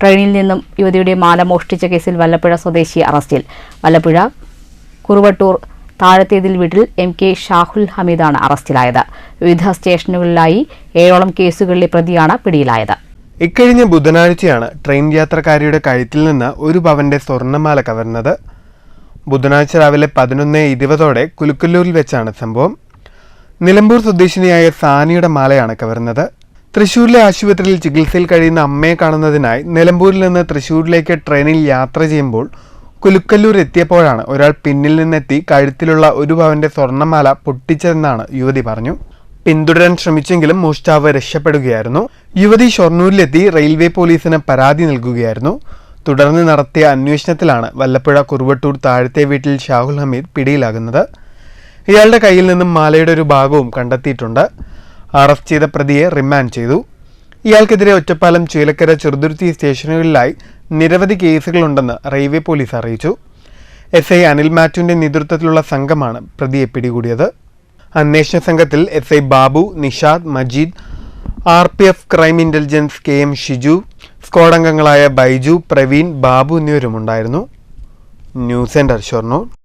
ട്രെയിനിൽ നിന്നും യുവതിയുടെ മാല മോഷ്ടിച്ച കേസിൽ വല്ലപ്പുഴ സ്വദേശി അറസ്റ്റിൽ. വല്ലപ്പുഴ കുറുവട്ടൂർ താഴത്തേതിൽ വീട്ടിൽ എം കെ ഷാഹുൽ ഹമീദാണ് അറസ്റ്റിലായത്. വിവിധ സ്റ്റേഷനുകളിലായി ഏഴോളം കേസുകളിലെ പ്രതിയാണ് പിടിയിലായത്. ഇക്കഴിഞ്ഞ ബുധനാഴ്ചയാണ് ട്രെയിൻ യാത്രക്കാരിയുടെ കഴുത്തിൽ നിന്ന് ഒരു പവന്റെ സ്വർണമാല കവർന്നത്. ബുധനാഴ്ച രാവിലെ പതിനൊന്ന് ഇരുപതോടെ കുലുക്കല്ലൂരിൽ വെച്ചാണ് സംഭവം. നിലമ്പൂർ സ്വദേശിനിയായ സാനിയുടെ മാലയാണ് കവർന്നത്. തൃശൂരിലെ ആശുപത്രിയിൽ ചികിത്സയിൽ കഴിയുന്ന അമ്മയെ കാണുന്നതിനായി നിലമ്പൂരിൽ നിന്ന് തൃശൂരിലേക്ക് ട്രെയിനിൽ യാത്ര ചെയ്യുമ്പോൾ കുലുക്കല്ലൂർ എത്തിയപ്പോഴാണ് ഒരാൾ പിന്നിൽ നിന്നെത്തി കഴുത്തിലുള്ള ഒരു ഭവന്റെ സ്വർണമാല പൊട്ടിച്ചതെന്നാണ് യുവതി പറഞ്ഞു. പിന്തുടരാൻ ശ്രമിച്ചെങ്കിലും മോഷ്ടാവ് രക്ഷപ്പെടുകയായിരുന്നു. യുവതി ഷൊർണൂരിലെത്തി റെയിൽവേ പോലീസിന് പരാതി നൽകുകയായിരുന്നു. തുടർന്ന് നടത്തിയ അന്വേഷണത്തിലാണ് വല്ലപ്പുഴ കുറുവട്ടൂർ താഴത്തെ വീട്ടിൽ ഷാഹുൽ ഹമീദ് പിടിയിലാകുന്നത്. ഇയാളുടെ കയ്യിൽ നിന്നും മാലയുടെ ഒരു ഭാഗവും കണ്ടെത്തിയിട്ടുണ്ട്. അറസ്റ്റ് ചെയ്ത പ്രതിയെ റിമാൻഡ് ചെയ്തു. ഇയാൾക്കെതിരെ ഒറ്റപ്പാലം ചീലക്കര ചെറുതുരുത്തി സ്റ്റേഷനുകളിലായി നിരവധി കേസുകളുണ്ടെന്ന് റെയിൽവേ പോലീസ് അറിയിച്ചു. എസ് ഐ അനിൽ മാറ്റുവിന്റെ നേതൃത്വത്തിലുള്ള സംഘമാണ് പ്രതിയെ പിടികൂടിയത്. അന്വേഷണ സംഘത്തിൽ S I Babu Nishad Majeed R P F crime intelligence K M Shiju squad അംഗങ്ങളായ Baiju Praveen Babu എന്നിവരുമുണ്ടായിരുന്നു. News centre Shoranur.